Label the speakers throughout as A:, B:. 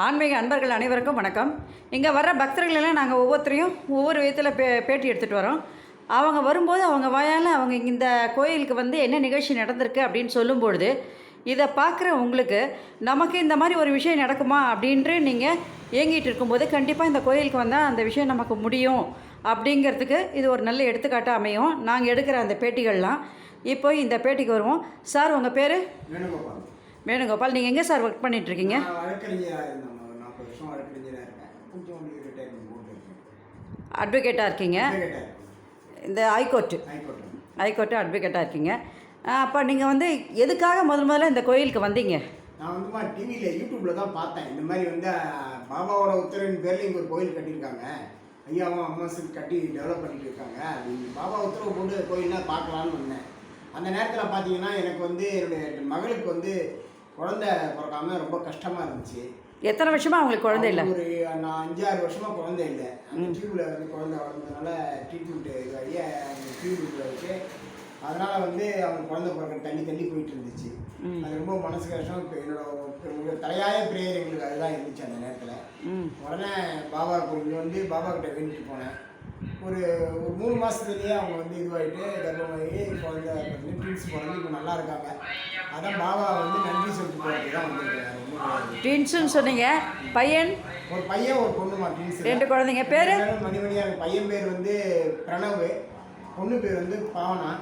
A: ஆன்மீக அன்பர்கள் அனைவருக்கும் வணக்கம். இங்கே வர்ற பக்தர்களெல்லாம் நாங்கள் ஒவ்வொருத்தரையும் ஒவ்வொரு விதத்தில் பே பேட்டி எடுத்துகிட்டு வரோம். அவங்க வரும்போது அவங்க வாயால் அவங்க இந்த கோயிலுக்கு வந்து என்ன நிகழ்ச்சி நடந்திருக்கு அப்படின்னு சொல்லும்பொழுது இதை பார்க்குற உங்களுக்கு நமக்கு இந்த மாதிரி ஒரு விஷயம் நடக்குமா அப்படின்ட்டு நீங்கள் ஏங்கிட்டு இருக்கும்போது கண்டிப்பாக இந்த கோயிலுக்கு வந்தால் அந்த விஷயம் நமக்கு முடியும் அப்படிங்கிறதுக்கு இது ஒரு நல்ல எடுத்துக்காட்டாக அமையும். நாங்கள் எடுக்கிற அந்த பேட்டிகள்லாம். இப்போ இந்த பேட்டிக்கு வருவோம். சார் உங்கள் பேர்?
B: வேணுகோபால்
A: நீங்கள் எங்கே சார் ஒர்க் பண்ணிகிட்ருக்கீங்க
B: வழக்கறிஞராக இருந்தேன். நாற்பது வருஷம் வழக்கறிஞராக இருக்கேன். கொஞ்சம் ரிட்டையர்மெண்ட் போட்டு
A: அட்வொகேட்டாக இருக்கீங்க? இந்த ஹைகோர்ட்டு ஹைகோர்ட்டு அட்வொகேட்டாக இருக்கீங்க. அப்போ நீங்கள் வந்து எதுக்காக முதல் முதல்ல இந்த கோயிலுக்கு வந்தீங்க?
B: நான் வந்து டிவியில் யூடியூப்பில் தான் பார்த்தேன். இந்த மாதிரி வந்து பாபாவோட உத்தரவின் பேரில் இங்கே ஒரு கோயில் கட்டியிருக்காங்க. ஐயாவும் அம்மாசுக்கு கட்டி டெவலப் பண்ணிட்டு இருக்காங்க. அப்படின்னு பாபா உத்தரவு போட்டு கோயில்லாம் பார்க்கலான்னு வந்தேன். அந்த நேரத்தில் பார்த்தீங்கன்னா எனக்கு வந்து என்னுடைய மகளுக்கு வந்து குழந்தை பிறக்காம ரொம்ப கஷ்டமாக இருந்துச்சு.
A: எத்தனை வருஷமாக அவங்களுக்கு குழந்தை இல்லை?
B: ஒரு நான் அஞ்சாறு வருஷமா குழந்தை இல்லை. அந்த டியூப்ல வந்து குழந்தை வளர்ந்ததுனால ட்ரீட்மெண்ட் இதாகி அந்த டியூப்ல வச்சு அதனால வந்து அவங்க குழந்தை பிறக்க தள்ளி தள்ளி போயிட்டு இருந்துச்சு. அது ரொம்ப மனசு கஷ்டம். இப்போ என்னோட தலையாய பிரேயர் எங்களுக்கு அதுதான் இருந்துச்சு அந்த நேரத்தில். உடனே பாபா கோயில் வந்து பாபா கிட்ட வேண்டிட்டு போனேன். ஒரு ஒரு மூணு மாசத்துலயே அவங்க வந்து இதுவாயிட்டு கர்ப்பமாகி குழந்தை ட்வின்ஸ் பிறந்து இப்போ நல்லா இருக்காங்க. அதான் பாபா வந்து நன்றி சொல்லிட்டு போகிறது தான் கிடையாது
A: ட்வின்ஸுன்னு சொன்னீங்க. பையன்?
B: ஒரு பையன் ஒரு பொண்ணுமா ட்வின்ஸ்
A: ரெண்டு குழந்தைங்க. பேர்?
B: மணிமணியா இருக்கு. பையன் பேர் வந்து பிரணவ் பொண்ணு பேர் வந்து பாவனா.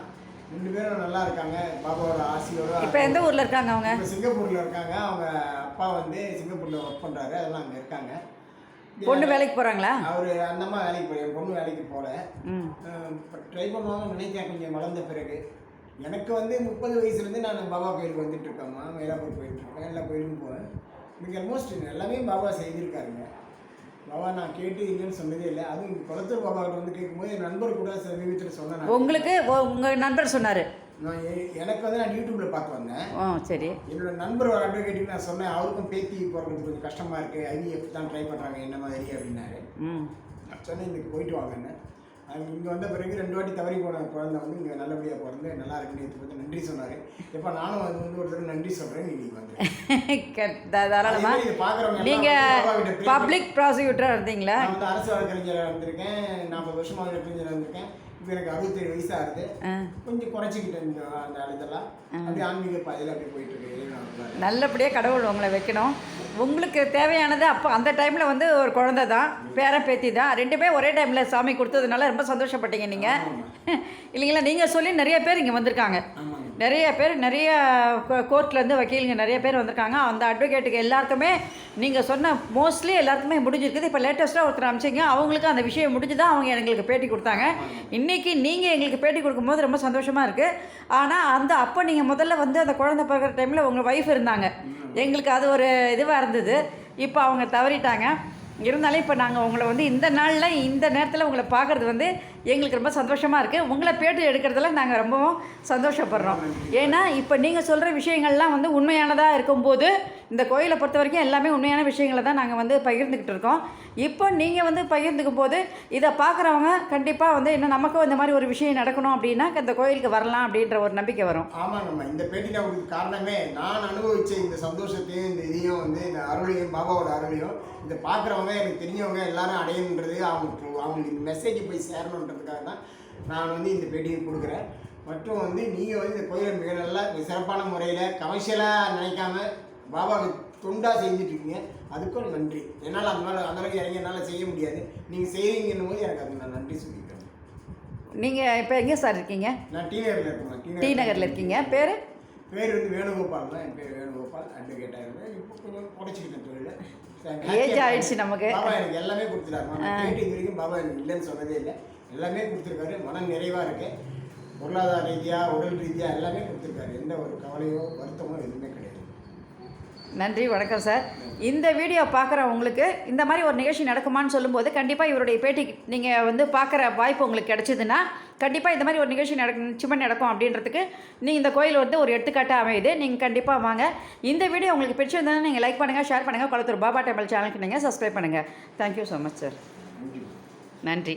B: ரெண்டு பேரும் நல்லா இருக்காங்க. பாபாவோட ஆசையோட
A: இப்போ எந்த ஊரில் இருக்காங்க அவங்க?
B: இப்போ சிங்கப்பூர்ல இருக்காங்க. அவங்க அப்பா வந்து சிங்கப்பூர்ல ஒர்க் பண்றாரு. அதெல்லாம் அங்க இருக்காங்க.
A: பொண்ணு வேலைக்கு போகிறாங்களா
B: அவரு அந்த அம்மா வேலைக்கு போய் என் பொண்ணு வேலைக்கு
A: ம்.
B: ட்ரை பண்ணுவாங்க நினைக்கிறேன் கொஞ்சம் வளர்ந்த பிறகு. எனக்கு வந்து முப்பது வயசுலேருந்து நான் பாபா கோயிலுக்கு வந்துட்டு இருக்கேம்மா மயிலாப்பூர் போயிட்டு இருக்கேன் எல்லா கோயிலுக்கும் போவேன். எனக்கு ஆல்மோஸ்ட் எல்லாமே பாபா செய்திருக்காருங்க. பாபா நான் கேட்டு இல்லைன்னு சொன்னதே இல்லை. அதுவும் குளத்தூர் பாபா கிட்ட வந்து கேட்கும்போது என் நண்பர் கூட சமீபத்தில் சொன்னேன்.
A: உங்களுக்கு உங்கள் நண்பர் சொன்னார்.
B: நான் எனக்கு வந்து நான் யூடியூப்ல பார்த்து வந்தேன்.
A: ஆ சரி.
B: என்னோட நண்பர் ஒரு அட்வொகேட்டுக்கு நான் சொன்னேன் அவருக்கும் பேத்தி பிறக்கிறது கொஞ்சம் கஷ்டமா இருக்கு ஐவிஎஃப் தான் ட்ரை பண்றாங்க என்ன மாதிரி? அப்படின்னாரு. நான் சொன்னேன் இன்னைக்கு போயிட்டு வாங்கன்னு இங்கே வந்த பிறகு ரெண்டு வாட்டி தவறி போன குழந்தை வந்து இங்கே நல்லபடியாக பிறந்து நல்லா இருக்குன்னு எடுத்து பார்த்து நன்றி சொன்னார். இப்போ நானும் அது வந்து ஒரு தடவை நன்றி சொல்கிறேன் இன்னைக்கு வந்து.
A: தாராளமாக
B: இது பார்க்குறவங்க
A: நீங்கள் பப்ளிக் ப்ராசிக்யூட்டராக இருந்தீங்களா?
B: நான் வந்து அரசு வழக்கறிஞராக இருந்திருக்கேன் நாற்பது வருஷமா வழக்கறிஞராக இருந்திருக்கேன். இப்போ எனக்கு அறுபத்தேழு வயசு ஆகுது கொஞ்சம் குறைச்சிக்கிட்டேன் அந்த இதெல்லாம். அப்படியே ஆன்மீக பாதையில் அப்படியே போயிட்டு இருக்கு இறைவன் அருளால.
A: நல்லபடியாக கடவுள் உங்களை வைக்கணும். உங்களுக்கு தேவையானது அப்போ அந்த டைமில் வந்து ஒரு குழந்தை தான் பேரன் பேத்தி தான். ரெண்டுமே ஒரே டைமில் சாமி கொடுத்ததுனால ரொம்ப சந்தோஷப்பட்டீங்க நீங்கள் இல்லைங்களா? நீங்கள் சொல்லி நிறைய பேர் இங்கே வந்திருக்காங்க. நிறைய பேர் நிறைய கோர்ட்லேருந்து வக்கீலுங்க நிறைய பேர் வந்திருக்காங்க. அந்த அட்வொகேட்டுக்கு எல்லாருக்குமே நீங்கள் சொன்ன மோஸ்ட்லி எல்லாருக்குமே முடிஞ்சிருக்குது. இப்போ லேட்டஸ்ட்டாக ஒருத்தர் அமிச்சிங்க அவங்களுக்கு அந்த விஷயம் முடிஞ்சு தான் அவங்க எங்களுக்கு பேட்டி கொடுத்தாங்க. இன்றைக்கி நீங்கள் எங்களுக்கு பேட்டி கொடுக்கும்போது ரொம்ப சந்தோஷமாக இருக்குது ஆனால் அந்த அப்போ நீங்கள் முதல்ல வந்து அந்த குழந்தை பார்க்குற டைமில் உங்கள் ஒய்ஃப் இருந்தாங்க. எங்களுக்கு அது ஒரு இதுவாக இருந்தது. இப்போ அவங்க தவறிட்டாங்க. இருந்தாலும் இப்போ நாங்கள் உங்களை வந்து இந்த நாளில் இந்த நேரத்தில் உங்களை பார்க்குறது வந்து எங்களுக்கு ரொம்ப சந்தோஷமாக இருக்குது உங்களை பேட்டி எடுக்கிறதுல நாங்கள் ரொம்பவும் சந்தோஷப்படுறோம். ஏன்னா இப்போ நீங்கள் சொல்கிற விஷயங்கள்லாம் வந்து உண்மையானதாக இருக்கும்போது இந்த கோயிலை பொறுத்த வரைக்கும் எல்லாமே உண்மையான விஷயங்களை தான் நாங்கள் வந்து பகிர்ந்துக்கிட்டு இருக்கோம். இப்போ நீங்கள் வந்து பகிர்ந்துக்கும் போது இதை பார்க்குறவங்க கண்டிப்பாக வந்து இன்னும் நமக்கும் இந்த மாதிரி ஒரு விஷயம் நடக்கணும் அப்படின்னா இந்த கோயிலுக்கு வரலாம் அப்படின்ற ஒரு நம்பிக்கை வரும்.
B: ஆமாங்கம்மா. இந்த பேட்டி நான் காரணமே நான் அனுபவித்த இந்த சந்தோஷத்தையும் இந்த இதையும் வந்து இந்த அருளையும் பாபாவோட அருளையும் இதை பார்க்குறவங்க எனக்கு தெரிஞ்சவங்க எல்லாரும் அடையணுன்றது அவங்களுக்கு அவங்களுக்கு இந்த மெசேஜ் போய் சேரணுன்றதுக்காக தான் நான் வந்து இந்த பேட்டியை கொடுக்குறேன். மற்றும் வந்து நீங்கள் வந்து இந்த கோயிலை மிக நல்லா சிறப்பான முறையில் கமர்ஷியலாக நினைக்காம பாபாவுக்கு தொண்டா செஞ்சுட்டு இருக்கீங்க. அதுக்கும் நன்றி. என்னால் அந்த மாதிரி அந்த அளவுக்கு இறங்கி என்னால் செய்ய முடியாது. நீங்கள் செய்கிறீங்கன்னும் போது எனக்கு அதுக்கு நான் நன்றி சொல்லிக்கிறேன்.
A: நீங்கள் இப்போ எங்கே சார் இருக்கீங்க?
B: நான் டி நகரில் இருக்கேன்
A: டி நகரில் இருக்கீங்க. பேர்?
B: பேர் வந்து வேணுகோபால் தான் என் பேர் வேணுகோபால். அட்வொகேட்டாக இருந்தேன். இப்போ கொஞ்சம் குறைச்சிக்கிட்டேன் தொழில்.
A: Age ஆயிடுச்சு நமக்கு.
B: பாபா எனக்கு எல்லாமே கொடுத்துட்டாரு இது வரைக்கும் பாபா எனக்கு இல்லைன்னு சொன்னதே இல்லை. எல்லாமே கொடுத்துருக்காரு. மன நிறைவாக இருக்கு. பொருளாதார ரீதியாக உடல் ரீதியாக எல்லாமே கொடுத்துருக்காரு. எந்த ஒரு கவலையோ வருத்தமோ எதுவுமே கிடையாது.
A: நன்றி வணக்கம் சார். இந்த வீடியோ பார்க்குற உங்களுக்கு இந்த மாதிரி ஒரு நிகழ்ச்சி நடக்குமான்னு சொல்லும்போது கண்டிப்பாக இவருடைய பேட்டி நீங்கள் வந்து பார்க்குற வாய்ப்பு உங்களுக்கு கிடைச்சதுன்னா கண்டிப்பாக இந்த மாதிரி ஒரு நிகழ்ச்சி நடக்கும் நிச்சயமாக நடக்கும் அப்படின்றதுக்கு நீங்கள் இந்த கோயில் வந்து ஒரு எடுத்துக்காட்டாக அமையுது. நீங்கள் கண்டிப்பாக வாங்க. இந்த வீடியோ உங்களுக்கு பிடிச்சிருந்ததுன்னா நீங்கள் லைக் பண்ணுங்கள் ஷேர் பண்ணுங்கள் குளத்தூர் பாபா டெம்பிள் சேனலுக்கு நீங்கள் சப்ஸ்கிரைப் பண்ணுங்கள் தேங்க்யூ ஸோ மச் சார் நன்றி.